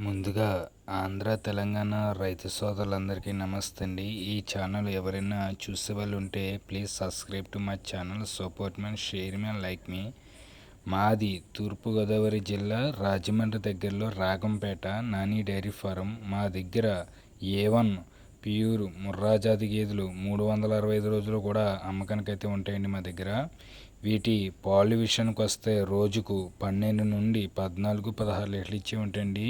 ముందుగా ఆంధ్ర తెలంగాణ రైతు సోదరులందరికీ నమస్తే అండి ఈ ఛానల్ ఎవరైనా చూసే వాళ్ళు ఉంటే please subscribe to my channel support man share man like me. మాది తూర్పుగోదావరి జిల్లా రాజమండ్రి దగ్గరలో రాగంపేట నాని డైరీ ఫారం. మా దగ్గర ఏ వన్ ప్యూర్ ముర్రాజాతి గేదెలు మూడు వందల అరవై ఐదు రోజులు కూడా అమ్మకానికి అయితే ఉంటాయండి మా దగ్గర. వీటి పాలు విషయానికి వస్తే రోజుకు పన్నెండు నుండి పద్నాలుగు పదహారు లీటర్లు ఇచ్చి ఉంటాయండి.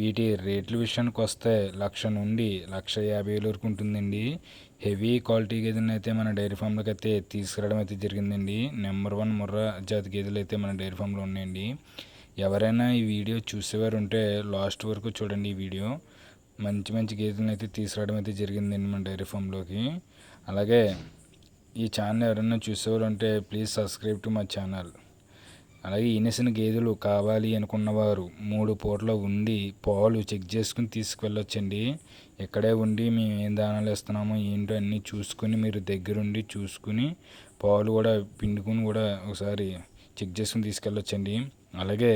వీటి రేట్ల విషయానికి వస్తే లక్ష నుండి లక్ష యాభై వేలు వరకు ఉంటుందండి. హెవీ క్వాలిటీ గేదెలను అయితే మన డైరీ ఫామ్లోకి అయితే తీసుకురావడం అయితే జరిగిందండి. నెంబర్ వన్ ముర్రా జాతి గేదెలు అయితే మన డైరీ ఫామ్లో ఉన్నాయండి. ఎవరైనా ఈ వీడియో చూసేవారు ఉంటే లాస్ట్ వరకు చూడండి ఈ వీడియో. మంచి మంచి గేదెలను అయితే తీసుకురావడం అయితే జరిగిందండి మన డైరీ ఫామ్లోకి. అలాగే ఈ ఛానల్ ఎవరైనా చూసేవారు ఉంటే please subscribe to my channel. అలాగే ఈనేసిన గేదెలు కావాలి అనుకున్నవారు మూడు పూటలో ఉండి పాలు చెక్ చేసుకుని తీసుకువెళ్ళొచ్చండి. ఇక్కడే ఉండి మేము ఏం దానాలు ఇస్తున్నామో ఏంటో అన్నీ చూసుకుని మీరు దగ్గరుండి చూసుకుని పాలు కూడా పిండుకుని కూడా ఒకసారి చెక్ చేసుకుని తీసుకెళ్ళొచ్చండి. అలాగే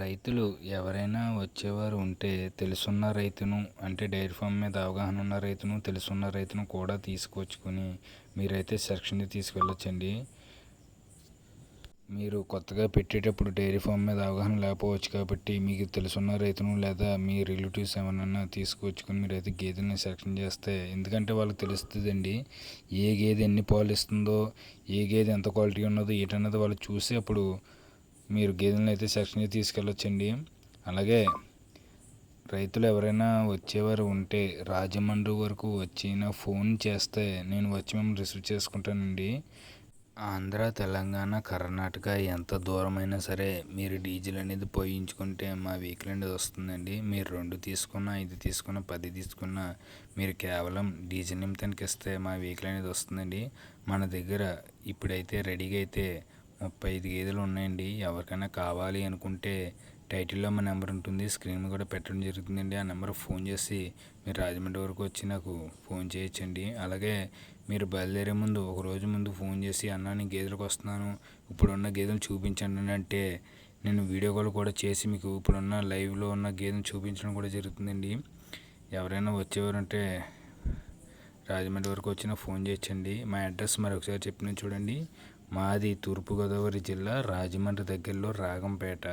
రైతులు ఎవరైనా వచ్చేవారు ఉంటే తెలుసున్న రైతును అంటే డైరీ ఫామ్ మీద అవగాహన ఉన్న రైతును తెలుసున్న రైతును కూడా తీసుకొచ్చుకొని మీరైతే సెక్షన్కి తీసుకెళ్ళొచ్చండి. మీరు కొత్తగా పెట్టేటప్పుడు డైరీ ఫామ్ మీద అవగాహన లేకపోవచ్చు కాబట్టి మీకు తెలుసున్న రైతును లేదా మీ రిలేటివ్స్ ఏమైనా తీసుకొచ్చుకొని మీరైతే గేదెని సెలక్షన్ చేస్తే ఎందుకంటే వాళ్ళకి తెలుస్తుందండి. ఏ గేదె ఎన్ని పాలు ఇస్తుందో ఏ గేదె ఎంత క్వాలిటీ ఉన్నదో ఏంటన్నది వాళ్ళు చూసి అప్పుడు మీరు గేదెలను అయితే సెక్షన్కి తీసుకెళ్ళొచ్చండి. అలాగే రైతులు ఎవరైనా వచ్చేవారు ఉంటే రాజమండ్రి వరకు వచ్చిన ఫోన్ చేస్తే నేను వచ్చి మిమ్మల్ని రిసీవ్ చేసుకుంటానండి. ఆంధ్ర తెలంగాణ కర్ణాటక ఎంత దూరమైనా సరే మీరు డీజిల్ అనేది పోయించుకుంటే మా వెహికల్ అనేది వస్తుందండి. మీరు రెండు తీసుకున్న ఐదు తీసుకున్న పది తీసుకున్న మీరు కేవలం డీజిల్ నిమితానికి ఇస్తే మా వెహికల్ అనేది వస్తుందండి. మన దగ్గర ఇప్పుడైతే రెడీగా అయితే ముప్పై ఐదు గేదెలు ఉన్నాయండి. ఎవరికైనా కావాలి అనుకుంటే టైటిల్లో మా నెంబర్ ఉంటుంది. స్క్రీన్ కూడా పెట్టడం జరుగుతుందండి. ఆ నెంబర్ ఫోన్ చేసి మీరు రాజమండ్రి వరకు వచ్చి నాకు ఫోన్ చేయొచ్చండి. అలాగే మీరు బయలుదేరే ముందు ఒక రోజు ముందు ఫోన్ చేసి అన్న నేను గేదెలకు వస్తున్నాను. ఇప్పుడున్న గేదెలు చూపించండి అంటే నేను వీడియో కాల్ కూడా చేసి మీకు ఇప్పుడున్న లైవ్లో ఉన్న గేదెను చూపించడం కూడా జరుగుతుందండి. ఎవరైనా వచ్చేవారంటే రాజమండ్రి వరకు వచ్చినా ఫోన్ చేయొచ్చండి. మా అడ్రస్ మరొకసారి చెప్పిన చూడండి. మాది తూర్పుగోదావరి జిల్లా రాజమండ్రి దగ్గరలో రాగంపేట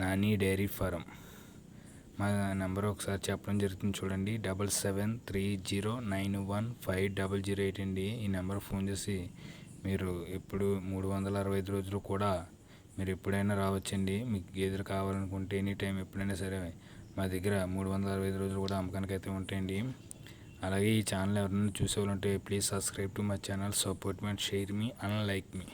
నాని డైరీ ఫారం. మా నెంబర్ ఒకసారి చెప్పడం జరుగుతుంది చూడండి. Double seven three zero nine one five double zero eight అండి. ఈ నెంబర్ ఫోన్ చేసి మీరు ఎప్పుడు మూడు వందల అరవై ఐదు రోజులు కూడా మీరు ఎప్పుడైనా రావచ్చండి. మీకు గేదెలు కావాలనుకుంటే ఎనీ టైం ఎప్పుడైనా సరే మా దగ్గర మూడు వందల అరవై ఐదు రోజులు కూడా అమ్మకానికి అయితే ఉంటాయండి. అలాగే ఈ ఛానల్ ఎవరైనా చూసేవాళ్ళంటే please subscribe to my channel support me share me and like me.